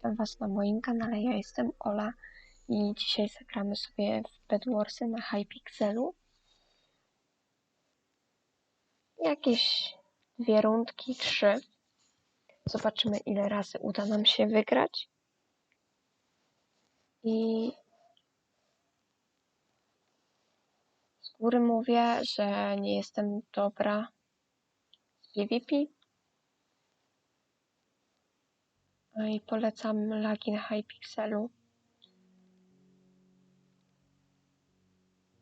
Witam Was na moim kanale, ja jestem Ola i dzisiaj zagramy sobie w Bedwarsy na Hypixelu. Jakieś dwie rundki, trzy. Zobaczymy ile razy uda nam się wygrać. I z góry mówię, że nie jestem dobra z PvP. No i polecam lagi na Hypixelu.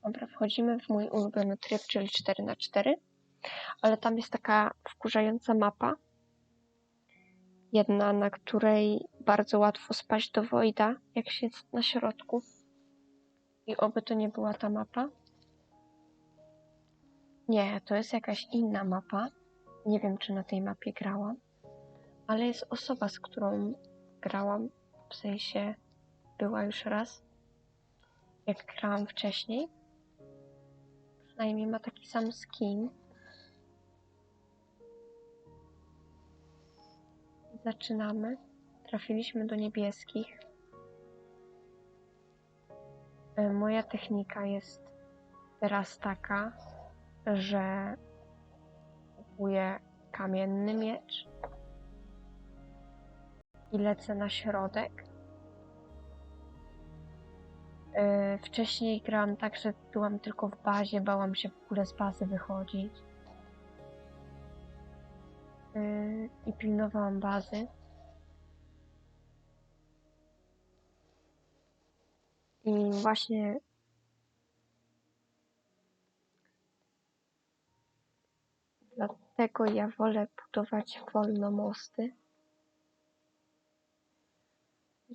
Dobra, wchodzimy w mój ulubiony tryb, czyli 4 na 4 ale tam jest taka wkurzająca mapa. Jedna, na której bardzo łatwo spaść do Voida, jak się jest na środku. I oby to nie była ta mapa. Nie, to jest jakaś inna mapa. Nie wiem, czy na tej mapie grałam ale jest osoba, z którą grałam, w sensie była już raz, jak grałam wcześniej. Przynajmniej ma taki sam skin. Zaczynamy. Trafiliśmy do niebieskich. E, moja technika jest teraz taka, że kupuję kamienny miecz i lecę na środek. Yy, wcześniej grałam tak, że byłam tylko w bazie, bałam się w ogóle z bazy wychodzić. Yy, I pilnowałam bazy. I właśnie dlatego ja wolę budować wolno mosty.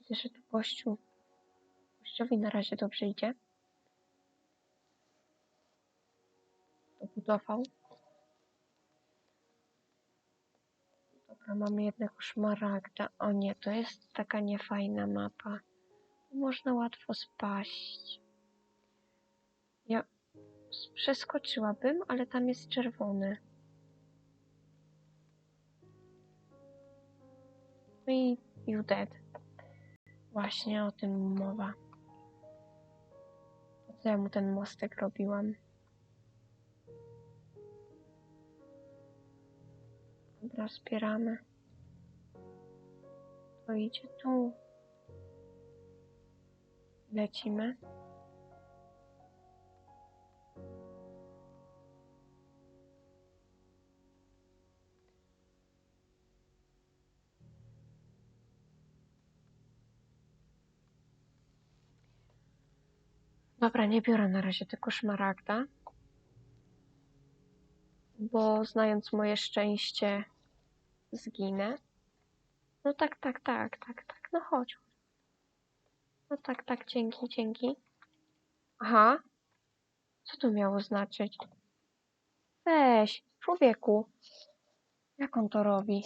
Widzę, że tu gościu, gościowi na razie dobrze idzie. Dobudował. Dobra, mamy jednego szmaragda. O nie, to jest taka niefajna mapa. Można łatwo spaść. Ja przeskoczyłabym, ale tam jest czerwony. No i you dead. Właśnie o tym mowa. Po co ja mu ten mostek robiłam? Dobra, wspieramy. To idzie tu. Lecimy. Dobra, nie biorę na razie tylko szmaragda. Bo znając moje szczęście, zginę. No tak, tak, tak, tak, tak, no chodź. No tak, tak, dzięki, dzięki. Aha. Co to miało znaczyć? Weź, człowieku. Jak on to robi?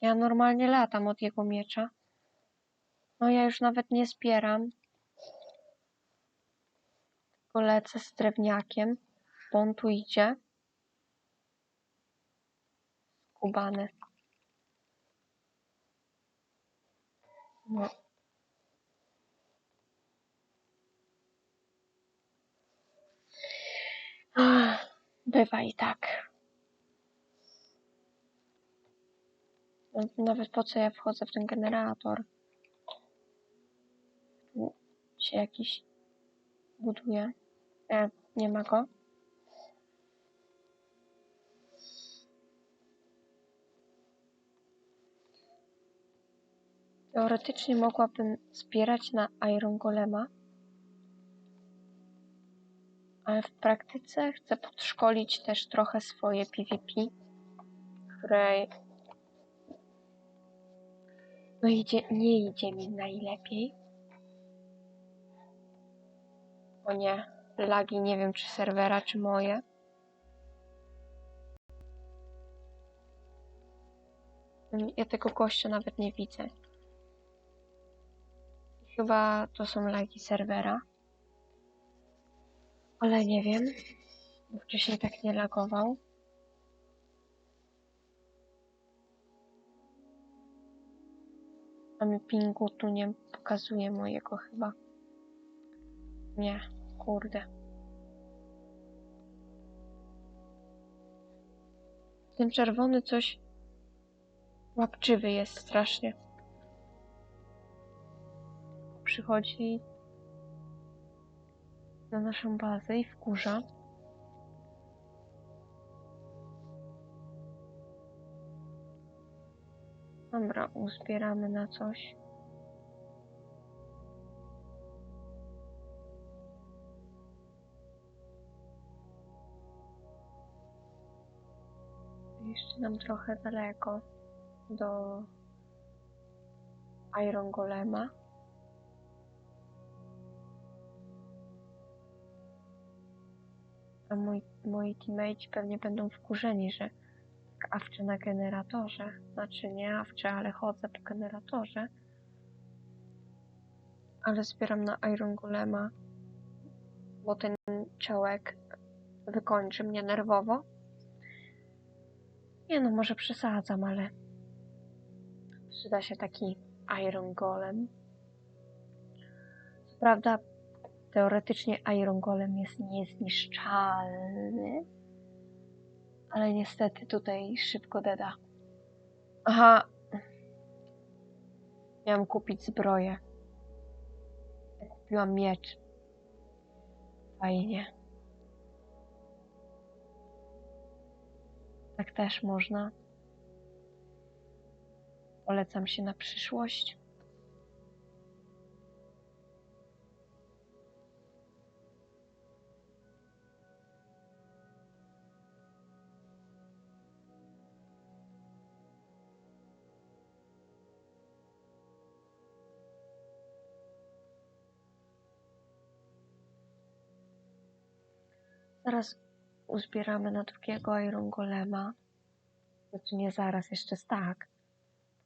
Ja normalnie latam od jego miecza. No ja już nawet nie zbieram tylko lecę z drewniakiem, bo on tu idzie. Skubany. No. bywa i tak. Nawet po co ja wchodzę w ten generator? Tu się jakiś buduje. E, nie ma go. Teoretycznie mogłabym zbierać na Iron Golema, ale w praktyce chcę podszkolić też trochę swoje PvP, które no idzie, nie idzie mi najlepiej. O nie, lagi, nie wiem czy serwera, czy moje. Ja tego gościa nawet nie widzę. Chyba to są lagi serwera. Ale nie wiem, wcześniej tak nie lagował. A mi pingu tu nie pokazuje mojego chyba. Nie, kurde. Ten czerwony coś łapczywy jest strasznie. Przychodzi na naszą bazę i wkurza. Dobra, uzbieramy na coś. Jeszcze nam trochę daleko do Iron Golema. A moi, moi teammates pewnie będą wkurzeni, że tak awczę na generatorze. Znaczy nie awczę, ale chodzę po generatorze. Ale zbieram na Iron Golema, bo ten ciołek wykończy mnie nerwowo. Nie no, może przesadzam, ale przyda się taki Iron Golem. Co prawda, teoretycznie Iron Golem jest niezniszczalny, ale niestety tutaj szybko deda. Aha. Miałam kupić zbroję. Kupiłam miecz. Fajnie. Tak też można. Polecam się na przyszłość. Zaraz uzbieramy na drugiego Iron Golema. Znaczy nie zaraz, jeszcze tak.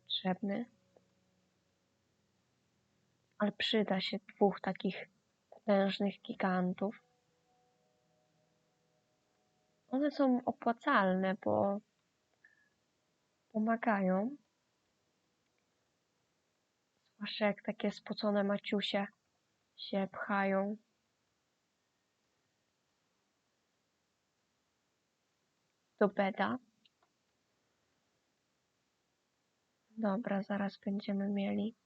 Potrzebny. Ale przyda się dwóch takich potężnych gigantów. One są opłacalne, bo pomagają. Zwłaszcza jak takie spocone maciusie się pchają. Do beda. Dobra, zaraz będziemy mieli.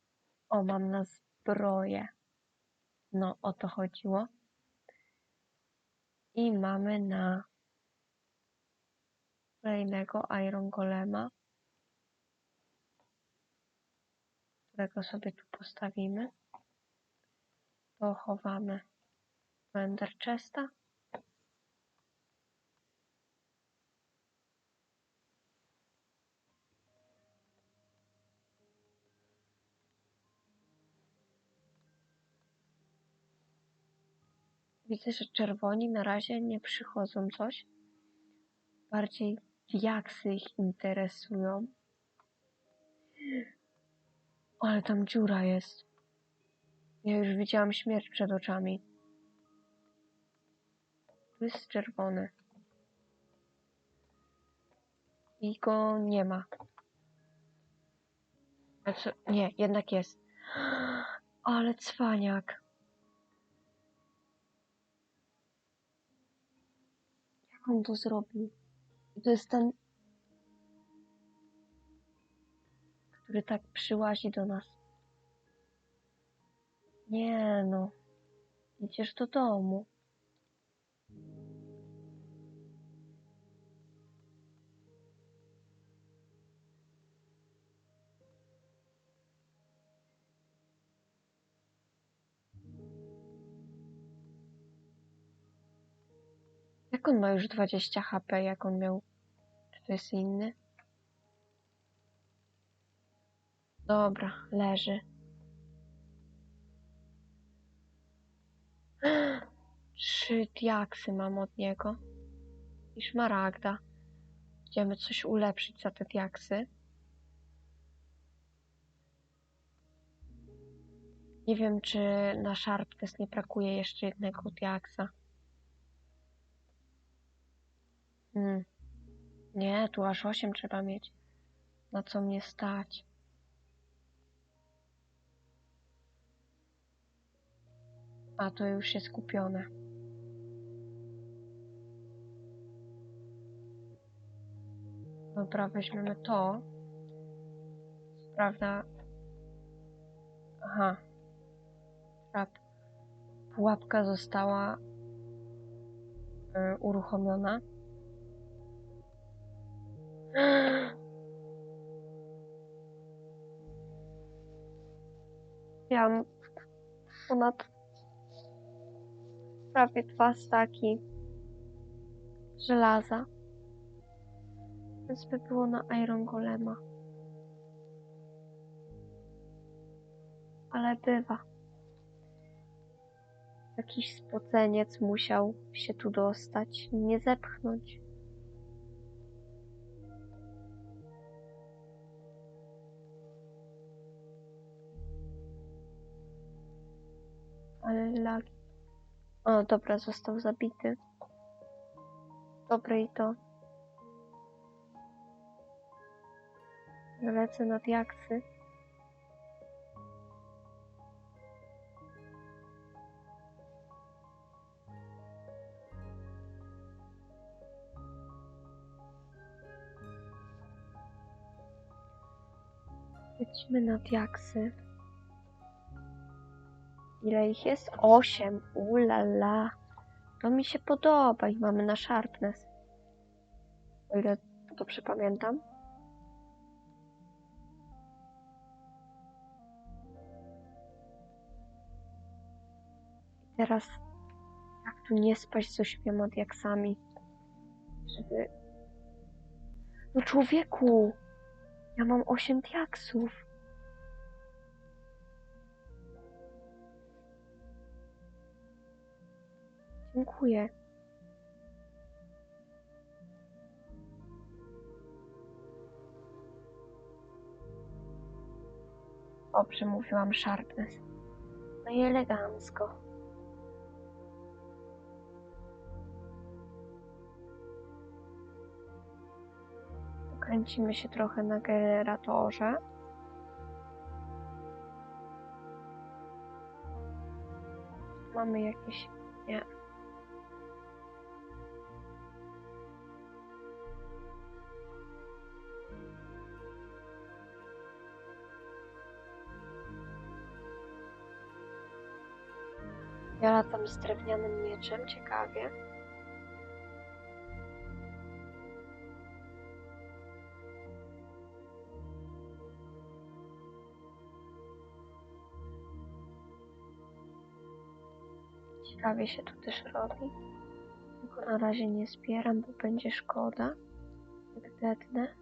O, mam na zbroję. No, o to chodziło. I mamy na kolejnego Iron Golema, którego sobie tu postawimy. To chowamy do Ender Chesta. Widzę, że czerwoni na razie nie przychodzą coś. Bardziej diaksy ich interesują. Ale tam dziura jest. Ja już widziałam śmierć przed oczami. Tu jest czerwony. I go nie ma. A co? Nie, jednak jest. Ale cwaniak. On to zrobił? I to jest ten, który tak przyłazi do nas. Nie no. Idziesz do domu. Jak on ma już 20 HP, jak on miał? Czy to jest inny? Dobra, leży. Trzy diaksy mam od niego. I szmaragda. Idziemy coś ulepszyć za te diaksy. Nie wiem, czy na Sharptest nie brakuje jeszcze jednego diaksa. Mm. Nie, tu aż 8 trzeba mieć. Na co mnie stać? A to już jest kupione. Dobra, weźmiemy to. Prawda? Aha. Trap. Pułapka została y, uruchomiona. Ja mam ponad prawie dwa staki żelaza. Więc by było na Iron Golema. Ale bywa. Jakiś spoceniec musiał się tu dostać, nie zepchnąć. Ale lagi. O, dobra, został zabity. Dobre i to. Lecę na diaksy. Lecimy na diaksy. Ile ich jest? Osiem. Ulala. To mi się podoba i mamy na sharpness. O ile dobrze pamiętam. Teraz jak tu nie spaść z ośmioma diaksami, żeby... No człowieku! Ja mam osiem diaksów. Dziękuję. O, przemówiłam sharpness. No i elegancko. Kręcimy się trochę na generatorze. Mamy jakieś... Nie. Ja latam z drewnianym mieczem, ciekawie. Ciekawie się tu też robi. Tylko na razie nie zbieram, bo będzie szkoda. Jak detnę.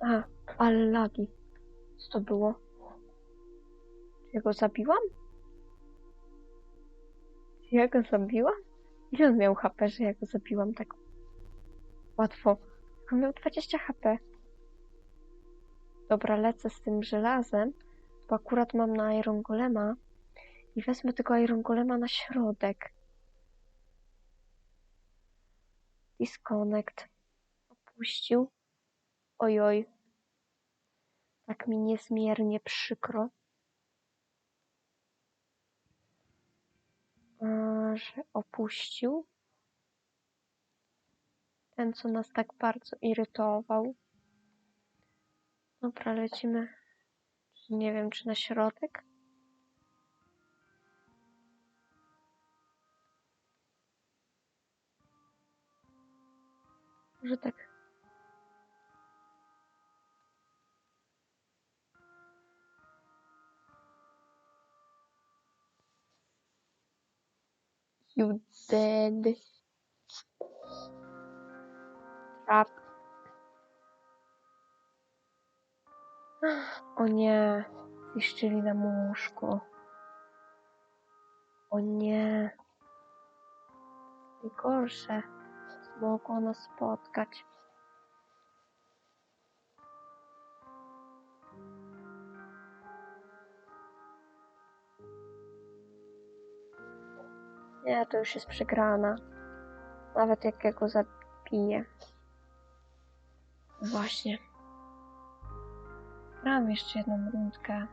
A, ale lagi. Co to było? Czy ja go zabiłam? Czy ja go zabiłam? Ile on miał HP, że ja go zabiłam tak łatwo? On miał 20 HP. Dobra, lecę z tym żelazem, bo akurat mam na Iron Golema i wezmę tego Iron Golema na środek. Disconnect. Opuścił. Ojoj. Tak mi niezmiernie przykro. Że opuścił. Ten, co nas tak bardzo irytował. Dobra, lecimy. Nie wiem, czy na środek. Może tak. You dead. Trap. O nie. Zniszczyli nam łóżko. O nie. Najgorsze. Mogło nas spotkać. Nie, to już jest przegrana. Nawet jak ja go zabiję. Właśnie. Gram jeszcze jedną rundkę.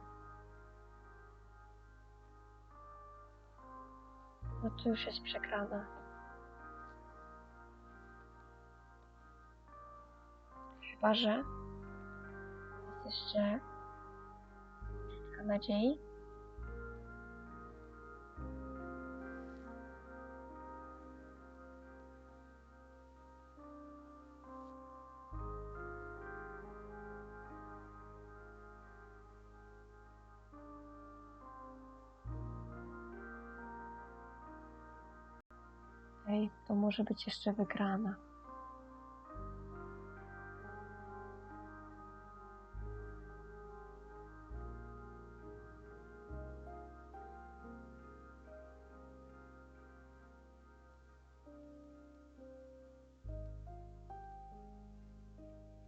No to już jest przegrana. Chyba, że jest jeszcze taka nadziei. Ej, to może być jeszcze wygrana.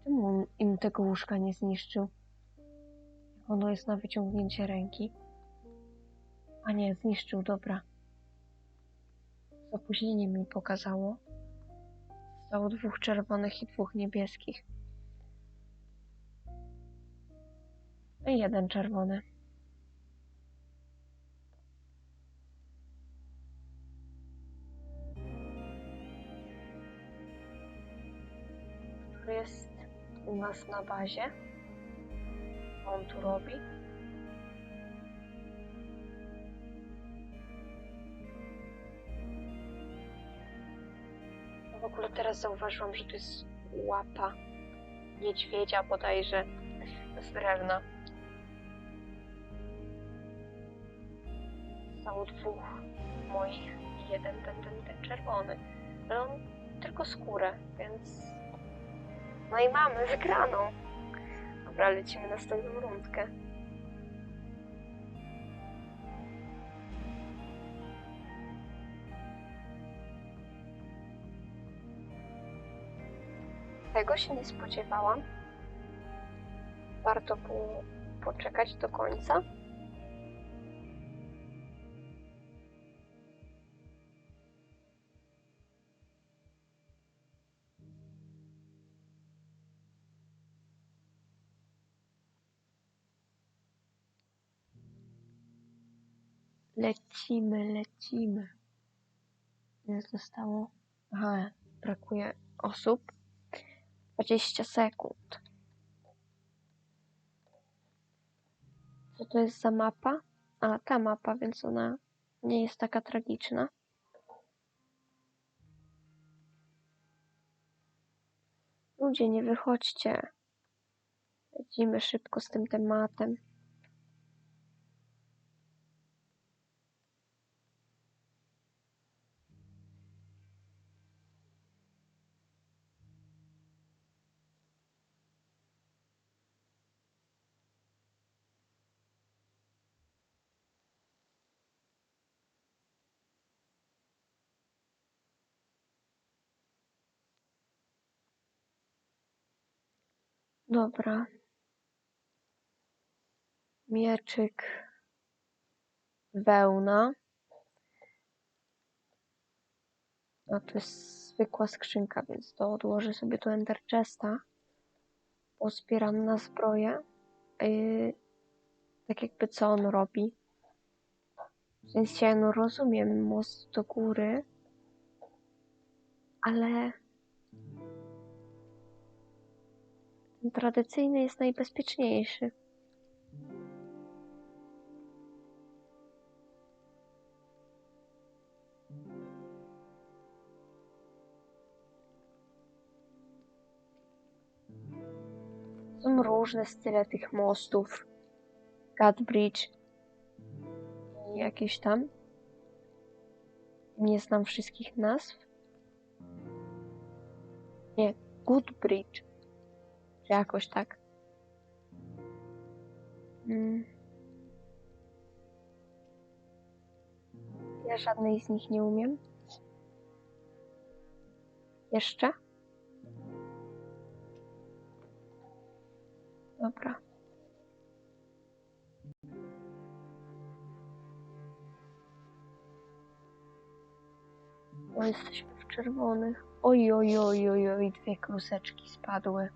Czemu on im tego łóżka nie zniszczył? Ono jest na wyciągnięcie ręki. A nie, zniszczył, dobra. Z opóźnieniem mi pokazało. Zostało dwóch czerwonych i dwóch niebieskich. I jeden czerwony. Który jest u nas na bazie? On tu robi? Teraz zauważyłam, że to jest łapa niedźwiedzia bodajże z drewna. Zostało dwóch moich i jeden ten, ten, ten czerwony. Ale on tylko skórę, więc... No i mamy wygraną. Dobra, lecimy następną rundkę. Tego się nie spodziewałam. Warto było poczekać do końca. Lecimy, lecimy. Ile zostało? Aha, brakuje osób. 20 sekund. Co to jest za mapa? A, ta mapa, więc ona nie jest taka tragiczna. Ludzie, nie wychodźcie. Lecimy szybko z tym tematem. Dobra. Mieczyk. Wełna. A to jest zwykła skrzynka, więc to odłożę sobie do Ender Chesta. Pozbieram na zbroję. Yy, tak jakby co on robi. W sensie, no rozumiem most do góry, ale tradycyjny jest najbezpieczniejszy. Są różne style tych mostów. Gut Bridge i jakieś tam. Nie znam wszystkich nazw. Nie, Good Bridge. Czy jakoś tak. Mm. Ja żadnej z nich nie umiem. Jeszcze? Dobra. O, jesteśmy w czerwonych. Oj, oj, oj, oj, oj, dwie kruseczki spadły.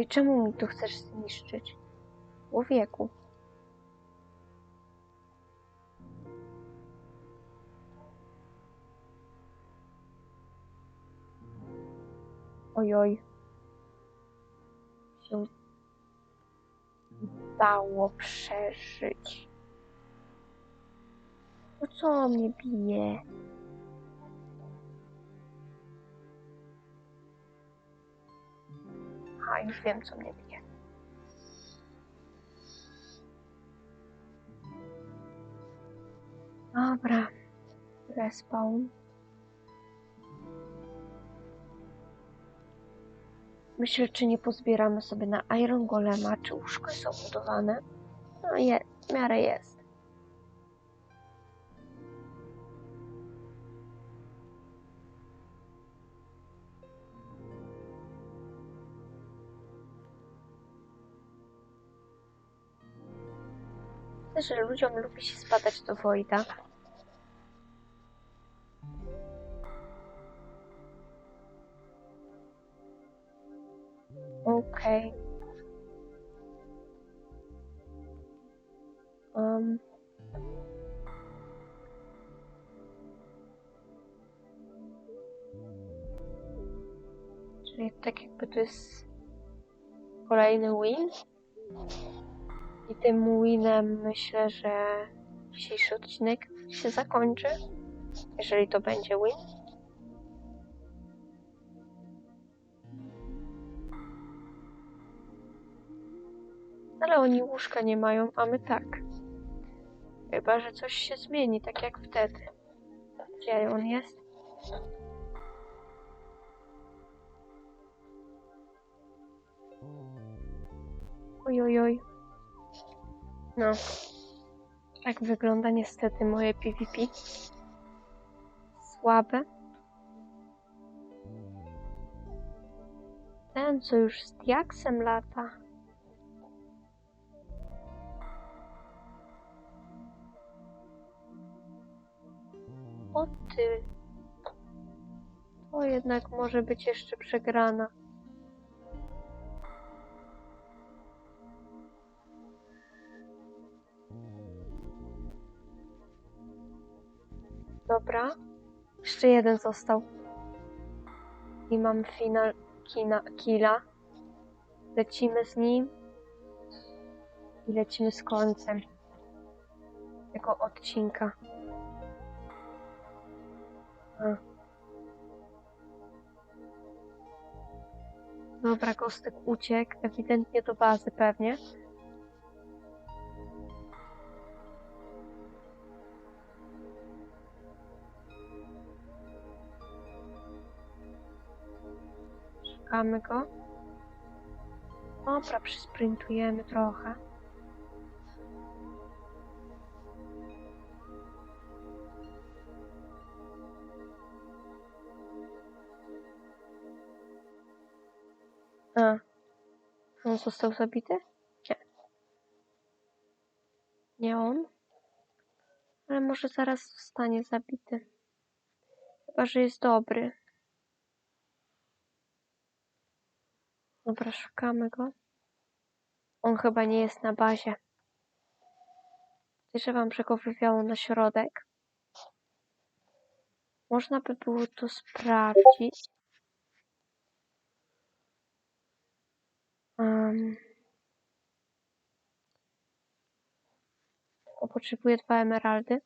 No i czemu mi tu chcesz zniszczyć? Człowieku. Ojoj. Się dało przeżyć. No co mnie bije? A, już wiem, co mnie bije. Dobra. Respawn. Myślę, czy nie pozbieramy sobie na Iron Golema, czy łóżko jest obudowane. No je, w miarę jest. Myślę, że ludziom lubi się spadać do Wojda. Okej. Um. Czyli tak jakby to jest kolejny win. Tym winem myślę, że dzisiejszy odcinek się zakończy. Jeżeli to będzie win. Ale oni łóżka nie mają, a my tak. Chyba, że coś się zmieni, tak jak wtedy. Gdzie on jest? Oj, oj, oj. No. Tak wygląda niestety moje PvP. Słabe. Ten, co już z diaksem lata. O ty. To jednak może być jeszcze przegrana. Dobra. Jeszcze jeden został. I mam final kina, killa. Lecimy z nim. I lecimy z końcem tego odcinka. A. Dobra, Kostek uciekł, ewidentnie do bazy pewnie. Szukamy go. Dobra, przysprintujemy trochę. A. On został zabity? Nie. Nie on. Ale może zaraz zostanie zabity. Chyba, że jest dobry. Dobra, szukamy go. On chyba nie jest na bazie. Podejrzewam, że go wywiało na środek. Można by było to sprawdzić. Um, tylko potrzebuję dwa emeraldy.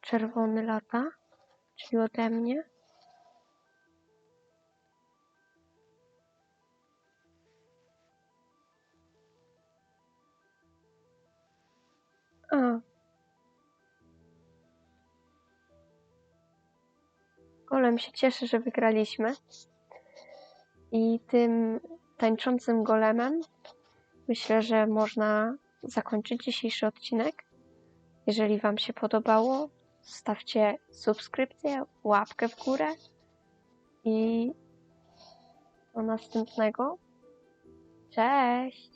Czerwony lata, czyli ode mnie. A. Golem się cieszy, że wygraliśmy. I tym tańczącym golemem myślę, że można zakończyć dzisiejszy odcinek. Jeżeli Wam się podobało, Stawcie subskrypcję, łapkę w górę i do następnego. Cześć!